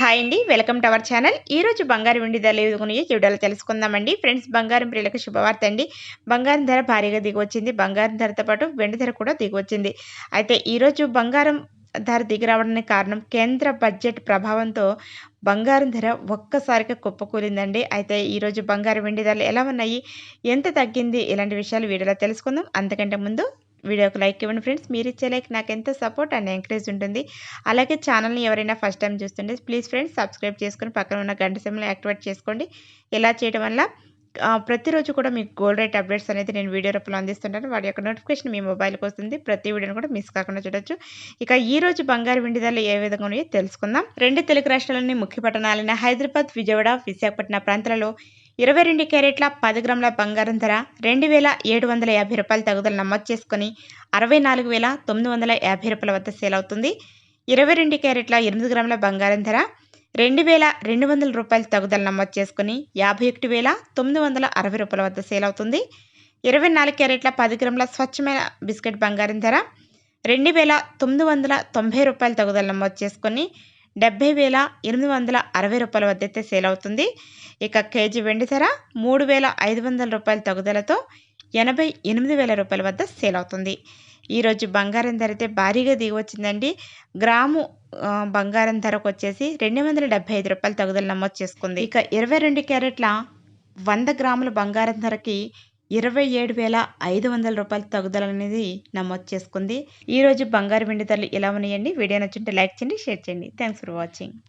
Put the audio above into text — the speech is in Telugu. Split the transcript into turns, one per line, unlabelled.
హాయ్ అండి వెల్కమ్ టు అవర్ ఛానల్. ఈ రోజు బంగారు వెండి ధరలు ఎదుగున్నాయి చూడాలో తెలుసుకుందామండి. ఫ్రెండ్స్ బంగారం ప్రియులకు శుభవార్త అండి. బంగారం ధర భారీగా దిగొచ్చింది బంగారం ధరతో పాటు వెండి ధర కూడా దిగొచ్చింది అయితే ఈరోజు బంగారం ధర దిగిరావడానికి కారణం కేంద్ర బడ్జెట్ ప్రభావంతో బంగారం ధర ఒక్కసారిగా కుప్పకూలిందండి. అయితే ఈరోజు బంగారం వెండి ధరలు ఎలా ఉన్నాయి? ఎంత తగ్గింది? ఇలాంటి విషయాలు వీడియోలో తెలుసుకుందాం. అంతకంటే ముందు వీడియోకి లైక్ ఇవ్వండి ఫ్రెండ్స్. మీరు ఇచ్చే లైక్ నాకు ఎంతో సపోర్ట్ అండ్ ఎంకరేజ్ ఉంటుంది. అలాగే ఛానల్ని ఎవరైనా ఫస్ట్ టైం చూస్తుంటే ప్లీజ్ ఫ్రెండ్స్ సబ్స్క్రైబ్ చేసుకుని పక్కన ఉన్న గంట సమయంలో యాక్టివేట్ చేసుకోండి. ఇలా చేయడం వల్ల ప్రతిరోజు కూడా మీకు గోల్డ్ రేట్ అప్డేట్స్ అనేది నేను వీడియో రూపంలో అందిస్తుంటాను. వాటి యొక్క నోటిఫికేషన్ మీ మొబైల్కి వస్తుంది. ప్రతి వీడియోని కూడా మిస్ కాకుండా చూడొచ్చు. ఇక ఈ రోజు బంగారు వెండి ధరలు ఏ విధంగా ఉన్నాయో తెలుసుకుందాం. రెండు తెలుగు రాష్ట్రాలని ముఖ్య పట్టణాలైన హైదరాబాద్ విజయవాడ విశాఖపట్నం ప్రాంతాలలో ఇరవై రెండు క్యారెట్ల పది గ్రాముల బంగారం ధర రెండు వేల ఏడు వందల యాభై రూపాయల తగుదల నమోదు చేసుకుని అరవై నాలుగు వేల తొమ్మిది వందల యాభై రూపాయల వద్ద సేల్ అవుతుంది. ఇరవై రెండు క్యారెట్ల ఎనిమిది గ్రాముల బంగారం ధర రెండు వేల రెండు వందల రూపాయల తగుదల నమోదు చేసుకుని యాభై ఒకటి వేల తొమ్మిది వందల అరవై రూపాయల వద్ద సేల్ అవుతుంది. ఇరవై నాలుగు క్యారెట్ల పది గ్రాముల స్వచ్ఛమైన బిస్కెట్ బంగారం ధర రెండు వేల తొమ్మిది వందల తొంభై రూపాయల తగుదల నమోదు చేసుకుని డెబ్బై వేల ఎనిమిది వందల అరవై రూపాయల వద్ద అయితే సేల్ అవుతుంది. ఇక కేజీ వెండి ధర మూడు వేల ఐదు వందల రూపాయల తగుదలతో ఎనభై ఎనిమిది వేల రూపాయల వద్ద సేల్ అవుతుంది. ఈరోజు బంగారం ధర అయితే భారీగా దిగి వచ్చిందండి గ్రాము బంగారం ధరకు వచ్చేసి రెండు వందల డెబ్బై ఐదు రూపాయలు తగుదల నమోదు చేసుకుంది. ఇక ఇరవై రెండు క్యారెట్ల వంద గ్రాముల బంగారం ధరకి ఇరవై ఏడు వేల ఐదు వందల రూపాయల తగుదల అనేది నమోదు చేసుకుంది. ఈరోజు బంగారు వెండి ధరలు ఎలా ఉన్నాయండి? వీడియో నచ్చుంటే లైక్ చేయండి షేర్ చేయండి. Thanks for watching.